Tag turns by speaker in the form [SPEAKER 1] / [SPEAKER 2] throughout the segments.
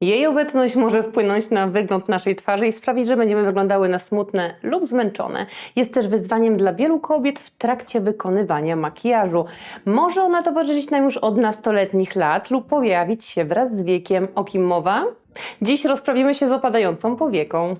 [SPEAKER 1] Jej obecność może wpłynąć na wygląd naszej twarzy i sprawić, że będziemy wyglądały na smutne lub zmęczone. Jest też wyzwaniem dla wielu kobiet w trakcie wykonywania makijażu. Może ona towarzyszyć nam już od nastoletnich lat lub pojawić się wraz z wiekiem. O kim mowa? Dziś rozprawimy się z opadającą powieką.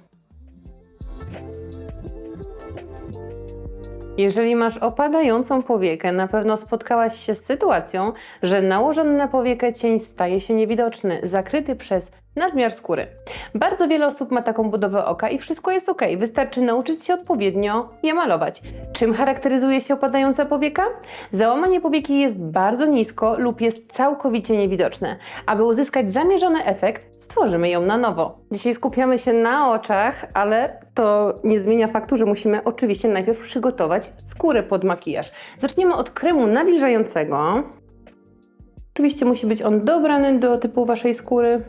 [SPEAKER 1] Jeżeli masz opadającą powiekę, na pewno spotkałaś się z sytuacją, że nałożony na powiekę cień staje się niewidoczny, zakryty przez nadmiar skóry. Bardzo wiele osób ma taką budowę oka i wszystko jest ok, wystarczy nauczyć się odpowiednio je malować. Czym charakteryzuje się opadająca powieka? Załamanie powieki jest bardzo nisko lub jest całkowicie niewidoczne. Aby uzyskać zamierzony efekt, stworzymy ją na nowo. Dzisiaj skupiamy się na oczach, ale to nie zmienia faktu, że musimy oczywiście najpierw przygotować skórę pod makijaż. Zaczniemy od kremu nawilżającego. Oczywiście musi być on dobrany do typu waszej skóry.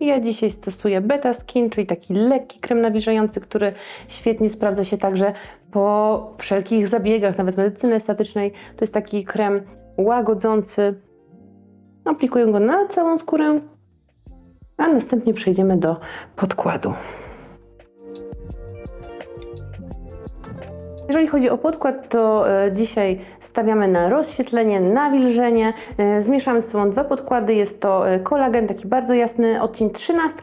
[SPEAKER 1] Ja dzisiaj stosuję Beta Skin, czyli taki lekki krem nawilżający, który świetnie sprawdza się także po wszelkich zabiegach, nawet medycyny estetycznej. To jest taki krem łagodzący. Aplikuję go na całą skórę, a następnie przejdziemy do podkładu. Jeżeli chodzi o podkład, to e, dzisiaj stawiamy na rozświetlenie, nawilżenie. Zmieszamy z sobą dwa podkłady. Jest to e, kolagen, taki bardzo jasny, odcień 13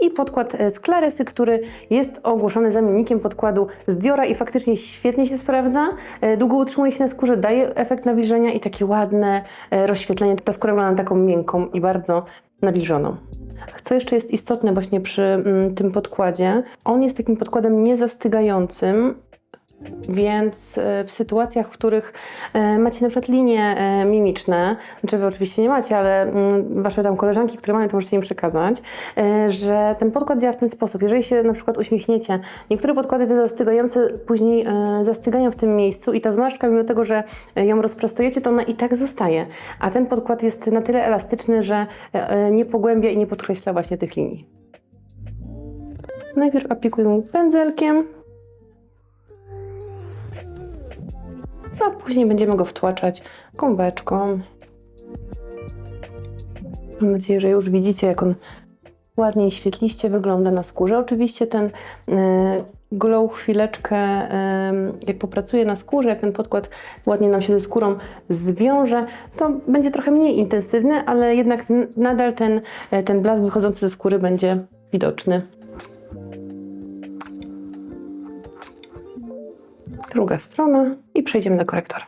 [SPEAKER 1] i podkład e, z Claresy, który jest ogłoszony zamiennikiem podkładu z Diora i faktycznie świetnie się sprawdza. Długo utrzymuje się na skórze, daje efekt nawilżenia i takie ładne rozświetlenie. Ta skóra wygląda taką miękką i bardzo nawilżoną. Co jeszcze jest istotne właśnie przy mm, tym podkładzie? On jest takim podkładem niezastygającym, więc e, w sytuacjach, w których e, macie na przykład linie e, mimiczne, znaczy wy oczywiście nie macie, ale mm, wasze tam koleżanki, które mają, to możecie im przekazać, że ten podkład działa w ten sposób. Jeżeli się na przykład uśmiechniecie, niektóre podkłady te zastygające później zastygają w tym miejscu i ta zmarszczka, mimo tego, że ją rozprostujecie, to ona i tak zostaje. A ten podkład jest na tyle elastyczny, że nie pogłębia i nie podkreśla właśnie tych linii. Najpierw aplikuję pędzelkiem, a później będziemy go wtłaczać gąbeczką. Mam nadzieję, że już widzicie, jak on ładnie i świetliście wygląda na skórze. Oczywiście ten e, glow chwileczkę, e, jak popracuje na skórze, jak ten podkład ładnie nam się ze skórą zwiąże, to będzie trochę mniej intensywny, ale jednak nadal ten, e, ten blask wychodzący ze skóry będzie widoczny. Druga strona i przejdziemy do korektora.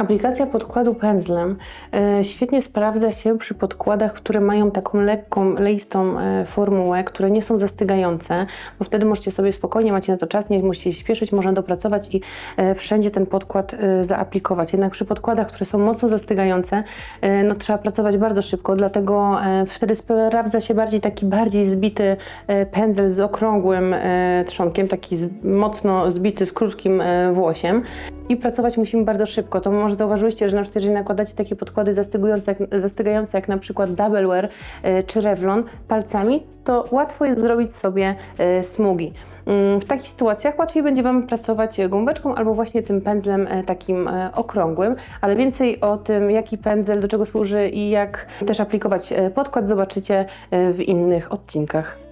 [SPEAKER 1] Aplikacja podkładu pędzlem e, świetnie sprawdza się przy podkładach, które mają taką lekką, leistą e, formułę, które nie są zastygające, bo wtedy możecie sobie spokojnie, macie na to czas, nie musicie się spieszyć, można dopracować i e, wszędzie ten podkład zaaplikować. Jednak przy podkładach, które są mocno zastygające, no trzeba pracować bardzo szybko, dlatego wtedy sprawdza się bardziej taki bardziej zbity pędzel z okrągłym trzonkiem, taki mocno zbity z krótkim włosiem i pracować musimy bardzo szybko. To może zauważyłyście, że na przykład jeżeli nakładacie takie podkłady zastygające, jak, zastygające jak na przykład Double Wear e, czy Revlon palcami, to łatwo jest zrobić sobie e, smugi. Mm, W takich sytuacjach łatwiej będzie Wam pracować gąbeczką albo właśnie tym pędzlem e, takim e, okrągłym, ale więcej o tym, jaki pędzel, do czego służy i jak też aplikować e, podkład zobaczycie e, w innych odcinkach.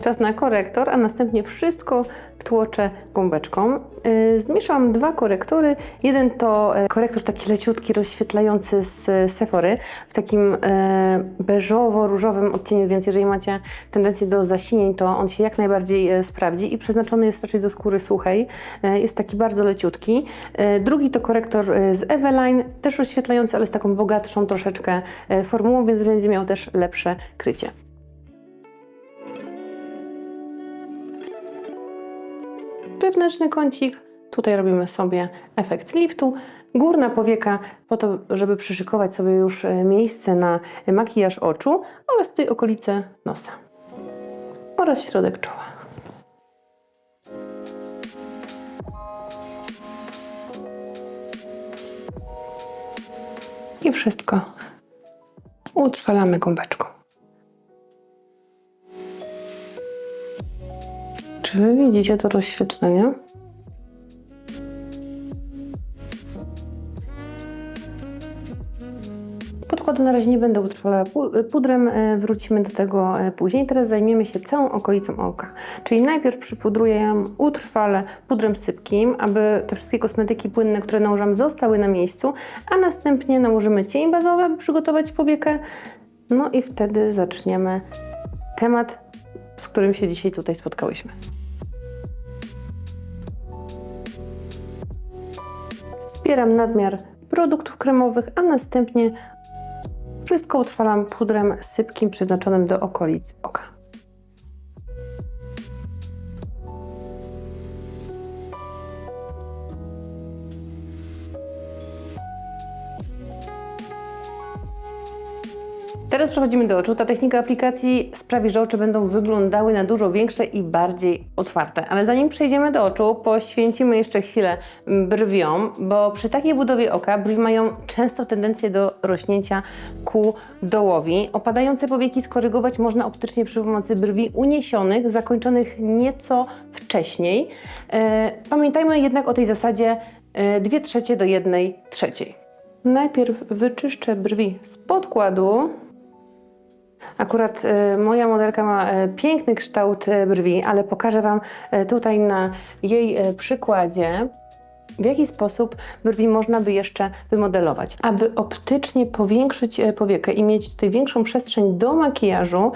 [SPEAKER 1] Czas na korektor, a następnie wszystko wtłoczę gąbeczką. Yy, Zmieszam dwa korektory. Jeden to e, korektor taki leciutki, rozświetlający z e, Sephory w takim e, beżowo-różowym odcieniu, więc jeżeli macie tendencję do zasinień, to on się jak najbardziej sprawdzi i przeznaczony jest raczej do skóry suchej. Jest taki bardzo leciutki. Drugi to korektor z Eveline, też rozświetlający, ale z taką bogatszą troszeczkę formułą, więc będzie miał też lepsze krycie. wewnętrzny kącik, tutaj robimy sobie efekt liftu, górna powieka po to, żeby przyszykować sobie już e, miejsce na makijaż oczu oraz tutaj okolice nosa oraz środek czoła. I wszystko utrwalamy gąbeczką. Czy wy widzicie to rozświetlenie? Podkładu na razie nie będę utrwalała pu- pudrem, e, wrócimy do tego e, później. Teraz zajmiemy się całą okolicą oka. Czyli najpierw przypudruję ją, utrwalę pudrem sypkim, aby te wszystkie kosmetyki płynne, które nałożyłam, zostały na miejscu, a następnie nałożymy cień bazowy, aby przygotować powiekę. No i wtedy zaczniemy temat, z którym się dzisiaj tutaj spotkałyśmy. Zbieram nadmiar produktów kremowych, a następnie wszystko utrwalam pudrem sypkim przeznaczonym do okolic oka. Teraz przechodzimy do oczu. Ta technika aplikacji sprawi, że oczy będą wyglądały na dużo większe i bardziej otwarte. Ale zanim przejdziemy do oczu, poświęcimy jeszcze chwilę brwiom, bo przy takiej budowie oka brwi mają często tendencję do rośnięcia ku dołowi. Opadające powieki skorygować można optycznie przy pomocy brwi uniesionych, zakończonych nieco wcześniej. E, Pamiętajmy jednak o tej zasadzie 2 trzecie do 1 trzeciej. Najpierw wyczyszczę brwi z podkładu. Akurat e, moja modelka ma e, piękny kształt e, brwi, ale pokażę Wam tutaj na jej przykładzie, w jaki sposób brwi można by jeszcze wymodelować. Aby optycznie powiększyć powiekę i mieć tutaj większą przestrzeń do makijażu,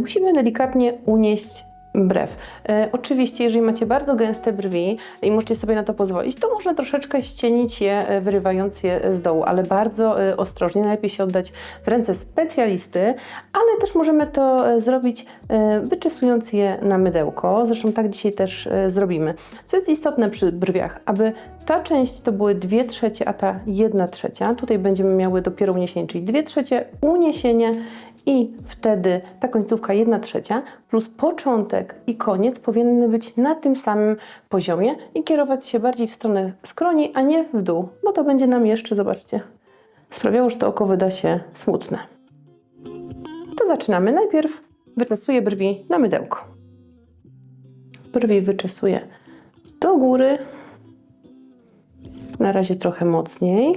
[SPEAKER 1] musimy delikatnie unieść brew. E, oczywiście, jeżeli macie bardzo gęste brwi i możecie sobie na to pozwolić, to można troszeczkę ścienić je, e, wyrywając je z dołu, ale bardzo e, ostrożnie. Najlepiej się oddać w ręce specjalisty, ale też możemy to e, zrobić e, wyczesując je na mydełko. Zresztą tak dzisiaj też e, zrobimy. Co jest istotne przy brwiach, aby ta część to były 2 trzecie, a ta 1 trzecia. Tutaj będziemy miały dopiero uniesienie, czyli 2 trzecie uniesienie i wtedy ta końcówka 1 trzecia plus początek i koniec powinny być na tym samym poziomie i kierować się bardziej w stronę skroni, a nie w dół, bo to będzie nam jeszcze, zobaczcie, sprawiało, że to oko wyda się smutne. To zaczynamy. Najpierw wyczesuję brwi na mydełko. Brwi wyczesuję do góry, na razie trochę mocniej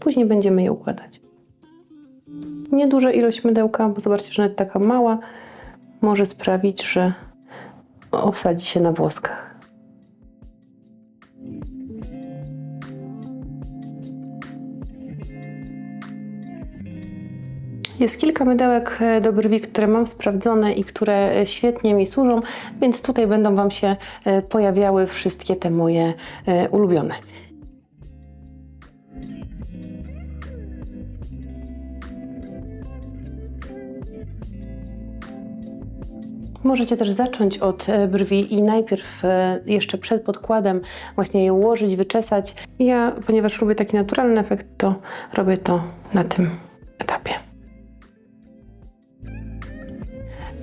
[SPEAKER 1] później będziemy je układać nieduża ilość mydełka, bo zobaczcie, że nawet taka mała może sprawić, że osadzi się na włoskach. Jest kilka mydełek e, do brwi, które mam sprawdzone i które e, świetnie mi służą, więc tutaj będą Wam się e, pojawiały wszystkie te moje ulubione. Możecie też zacząć od e, brwi i najpierw e, jeszcze przed podkładem właśnie je ułożyć, wyczesać. Ja, ponieważ lubię taki naturalny efekt, to robię to na tym etapie.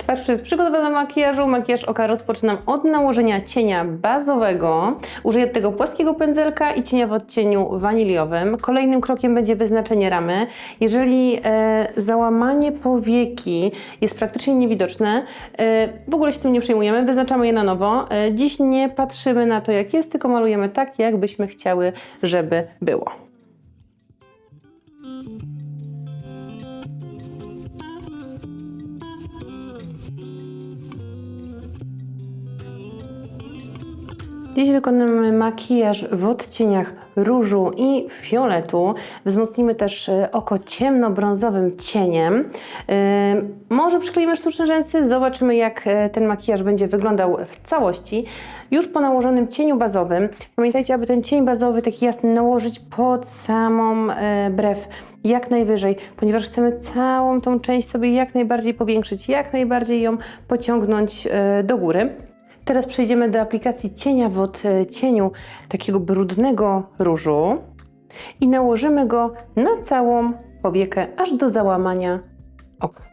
[SPEAKER 1] Twarz już jest przygotowana do makijażu. Makijaż oka rozpoczynam od nałożenia cienia bazowego. Użyję tego płaskiego pędzelka i cienia w odcieniu waniliowym. Kolejnym krokiem będzie wyznaczenie ramy. Jeżeli e, załamanie powieki jest praktycznie niewidoczne, e, w ogóle się tym nie przejmujemy, wyznaczamy je na nowo. E, dziś nie patrzymy na to, jak jest, tylko malujemy tak, jak byśmy chciały, żeby było. Dziś wykonamy makijaż w odcieniach różu i fioletu. Wzmocnimy też e, oko ciemnobrązowym cieniem. E, Może przykleimy sztuczne rzęsy, zobaczymy jak e, ten makijaż będzie wyglądał w całości. Już po nałożonym cieniu bazowym, pamiętajcie, aby ten cień bazowy taki jasny nałożyć pod samą brew jak najwyżej, ponieważ chcemy całą tą część sobie jak najbardziej powiększyć, jak najbardziej ją pociągnąć do góry. Teraz przejdziemy do aplikacji cienia w odcieniu takiego brudnego różu i nałożymy go na całą powiekę, aż do załamania oka.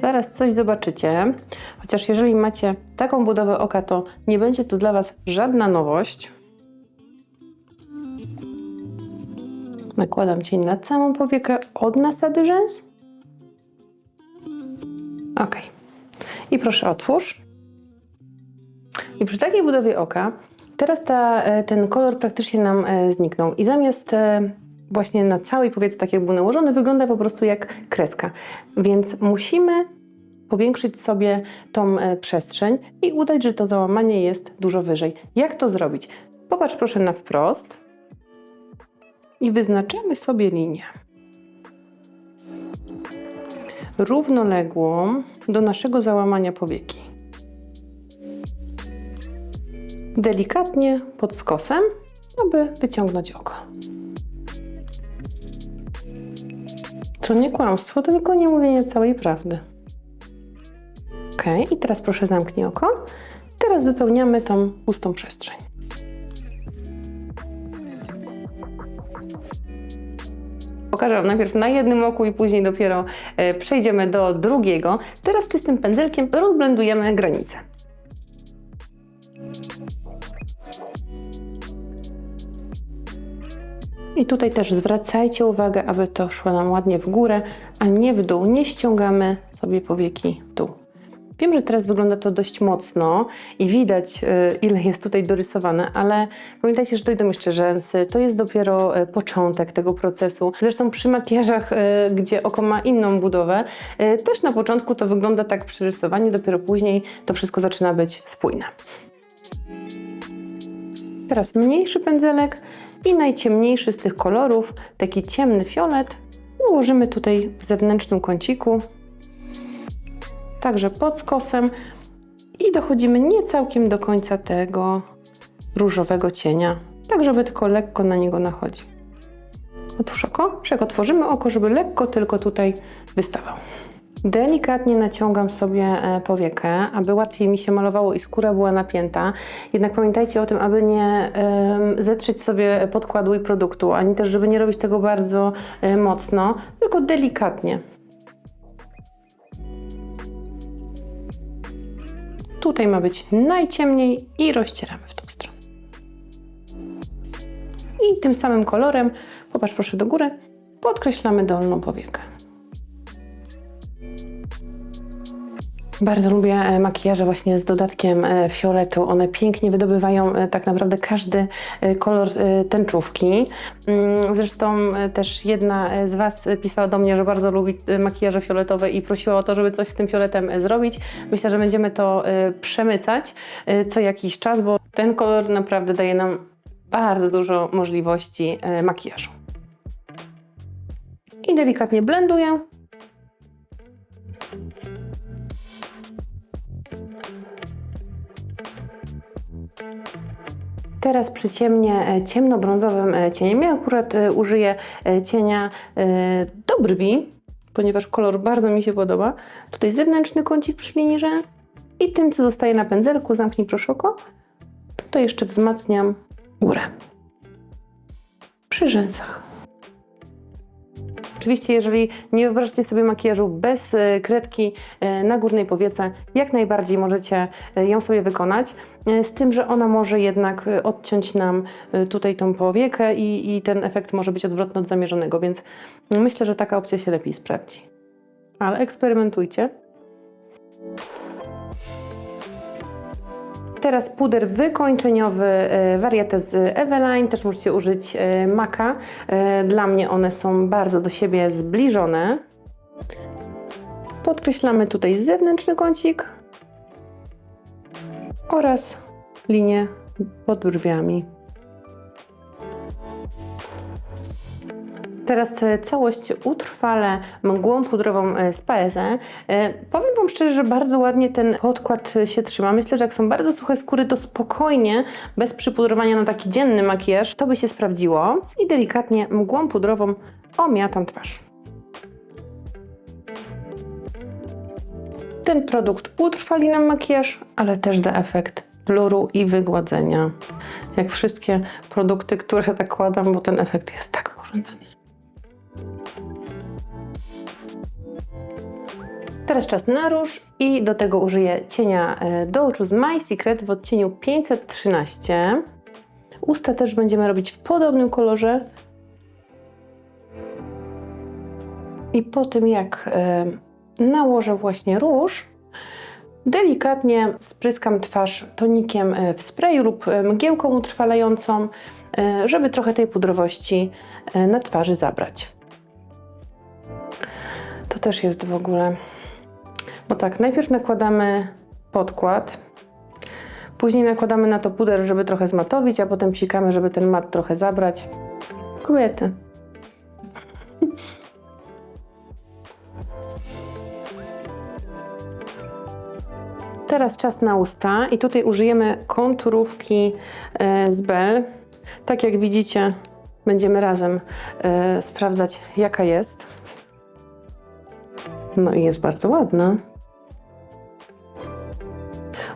[SPEAKER 1] Zaraz coś zobaczycie, chociaż jeżeli macie taką budowę oka, to nie będzie to dla Was żadna nowość. Nakładam cień na całą powiekę od nasady rzęs. Ok. I proszę otwórz. I przy takiej budowie oka, teraz ta, e, ten kolor praktycznie nam e, zniknął. I zamiast e, właśnie na całej powiece, tak jak był nałożony, wygląda po prostu jak kreska. Więc musimy powiększyć sobie tą przestrzeń i udać, że to załamanie jest dużo wyżej. Jak to zrobić? Popatrz proszę na wprost i wyznaczamy sobie linię równoległą do naszego załamania powieki. Delikatnie pod skosem, aby wyciągnąć oko. To nie kłamstwo, tylko nie mówienie całej prawdy. Ok, i teraz proszę zamknij oko. Teraz wypełniamy tą pustą przestrzeń. Pokażę Wam najpierw na jednym oku i później dopiero e, przejdziemy do drugiego. Teraz czystym pędzelkiem rozblendujemy granice. I tutaj też zwracajcie uwagę, aby to szło nam ładnie w górę, a nie w dół. Nie ściągamy sobie powieki w dół. Wiem, że teraz wygląda to dość mocno i widać, y, ile jest tutaj dorysowane, ale pamiętajcie, że dojdą jeszcze rzęsy. To jest dopiero y, początek tego procesu. Zresztą przy makijażach, y, gdzie oko ma inną budowę, też na początku to wygląda tak przyrysowanie, dopiero później to wszystko zaczyna być spójne. Teraz mniejszy pędzelek i najciemniejszy z tych kolorów, taki ciemny fiolet, ułożymy tutaj w zewnętrznym kąciku także pod skosem i dochodzimy nie całkiem do końca tego różowego cienia, tak żeby tylko lekko na niego nachodzi. Otwórz oko, jak otworzymy oko, żeby lekko tylko tutaj wystawał. Delikatnie naciągam sobie e, powiekę, aby łatwiej mi się malowało i skóra była napięta. Jednak pamiętajcie o tym, aby nie zetrzeć sobie podkładu i produktu, ani też, żeby nie robić tego bardzo e, mocno, tylko delikatnie. Tutaj ma być najciemniej i rozcieramy w tą stronę. I tym samym kolorem, popatrz proszę do góry, podkreślamy dolną powiekę. Bardzo lubię e, makijaże właśnie z dodatkiem e, fioletu. One pięknie wydobywają e, tak naprawdę każdy kolor tęczówki. Mm, Zresztą też jedna z Was pisała do mnie, że bardzo lubi makijaże fioletowe i prosiła o to, żeby coś z tym fioletem zrobić. Myślę, że będziemy to przemycać co jakiś czas, bo ten kolor naprawdę daje nam bardzo dużo możliwości makijażu. I delikatnie blenduję. Teraz przyciemnię e, ciemnobrązowym e, cieniem. Ja akurat e, użyję cienia do brwi, ponieważ kolor bardzo mi się podoba. Tutaj zewnętrzny kącik przy linii rzęs i tym, co zostaje na pędzelku, zamknij proszę oko, to jeszcze wzmacniam górę przy rzęsach. Oczywiście, jeżeli nie wyobrażacie sobie makijażu bez kredki na górnej powiece, jak najbardziej możecie ją sobie wykonać, z tym, że ona może jednak odciąć nam tutaj tą powiekę i, i ten efekt może być odwrotny od zamierzonego, więc myślę, że taka opcja się lepiej sprawdzi. Ale eksperymentujcie. Teraz puder wykończeniowy e, wariatę z Eveline, też możecie użyć e, Maka. E, dla mnie one są bardzo do siebie zbliżone. Podkreślamy tutaj zewnętrzny kącik oraz linię pod brwiami. Teraz e, całość utrwalę mgłą pudrową e, z Paese. E, powiem Wam szczerze, że bardzo ładnie ten podkład się trzyma. Myślę, że jak są bardzo suche skóry, to spokojnie, bez przypudrowania na taki dzienny makijaż, to by się sprawdziło. I delikatnie mgłą pudrową omiatam twarz. Ten produkt utrwali nam makijaż, ale też da efekt bluru i wygładzenia. Jak wszystkie produkty, które tak kładam, bo ten efekt jest tak pożądany. Teraz czas na róż i do tego użyję cienia e, do oczu z My Secret w odcieniu 513. Usta też będziemy robić w podobnym kolorze. I po tym jak e, nałożę właśnie róż, delikatnie spryskam twarz tonikiem e, w sprayu lub e, mgiełką utrwalającą, e, żeby trochę tej pudrowości na twarzy zabrać. To też jest w ogóle. Bo tak, najpierw nakładamy podkład, później nakładamy na to puder, żeby trochę zmatowić, a potem psikamy, żeby ten mat trochę zabrać. Kobiety. Teraz czas na usta i tutaj użyjemy konturówki e, z Bell. Tak jak widzicie, będziemy razem e, sprawdzać jaka jest. No i jest bardzo ładna.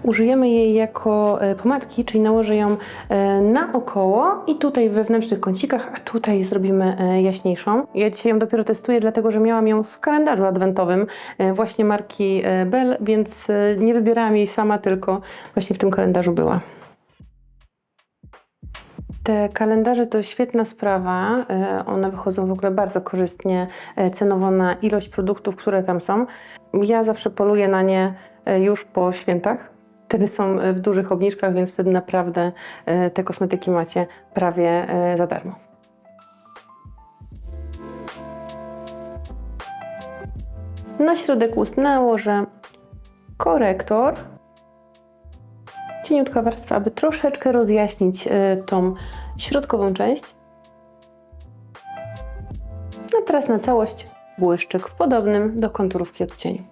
[SPEAKER 1] Użyjemy jej jako e, pomadki, czyli nałożę ją e, naokoło i tutaj w wewnętrznych kącikach, a tutaj zrobimy e, jaśniejszą. Ja dzisiaj ją dopiero testuję, dlatego że miałam ją w kalendarzu adwentowym właśnie marki Bell, więc nie wybierałam jej sama, tylko właśnie w tym kalendarzu była. Te kalendarze to świetna sprawa. One wychodzą w ogóle bardzo korzystnie cenowo na ilość produktów, które tam są. Ja zawsze poluję na nie już po świętach. Wtedy są e, w dużych obniżkach, więc wtedy naprawdę e, te kosmetyki macie prawie e, za darmo. Na środek ust nałożę korektor cieniutka warstwa, aby troszeczkę rozjaśnić tą środkową część. A teraz na całość błyszczyk w podobnym do konturówki odcieniu.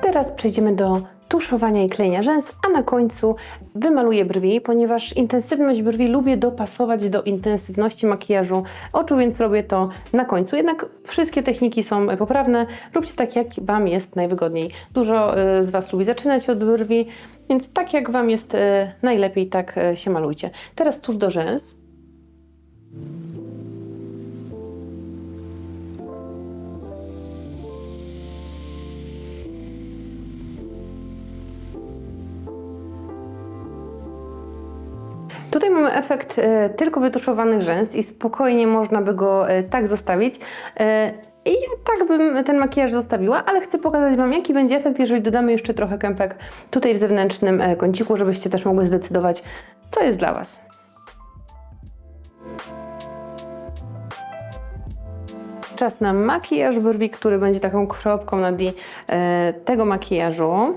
[SPEAKER 1] Teraz przejdziemy do tuszowania i klejenia rzęs, a na końcu wymaluję brwi, ponieważ intensywność brwi lubię dopasować do intensywności makijażu oczu, więc robię to na końcu. Jednak wszystkie techniki są poprawne. Róbcie tak, jak Wam jest najwygodniej. Dużo y, z Was lubi zaczynać od brwi, więc tak jak Wam jest y, najlepiej, tak y, się malujcie. Teraz tuż do rzęs. Tutaj mamy efekt e, tylko wytuszowanych rzęs i spokojnie można by go e, tak zostawić. E, I tak bym ten makijaż zostawiła, ale chcę pokazać Wam, jaki będzie efekt, jeżeli dodamy jeszcze trochę kępek tutaj w zewnętrznym kąciku, żebyście też mogły zdecydować, co jest dla Was. Czas na makijaż brwi, który będzie taką kropką na D tego makijażu.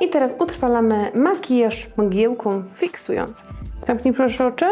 [SPEAKER 1] I teraz utrwalamy makijaż mgiełką fiksującą. Zamknij proszę oczy.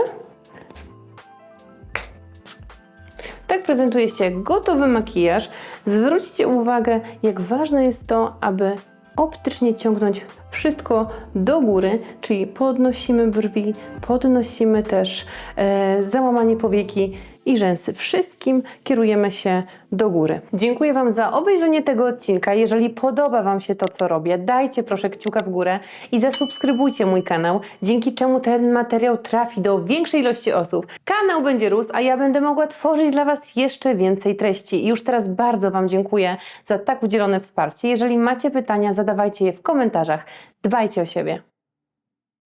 [SPEAKER 1] Tak prezentuje się gotowy makijaż. Zwróćcie uwagę, jak ważne jest to, aby optycznie ciągnąć wszystko do góry, czyli podnosimy brwi, podnosimy też e, załamanie powieki i rzęsy. Wszystkim kierujemy się do góry. Dziękuję Wam za obejrzenie tego odcinka. Jeżeli podoba Wam się to, co robię, dajcie proszę kciuka w górę i zasubskrybujcie mój kanał, dzięki czemu ten materiał trafi do większej ilości osób. Kanał będzie rósł, a ja będę mogła tworzyć dla Was jeszcze więcej treści. I już teraz bardzo Wam dziękuję za tak udzielone wsparcie. Jeżeli macie pytania, zadawajcie je w komentarzach. Dbajcie o siebie.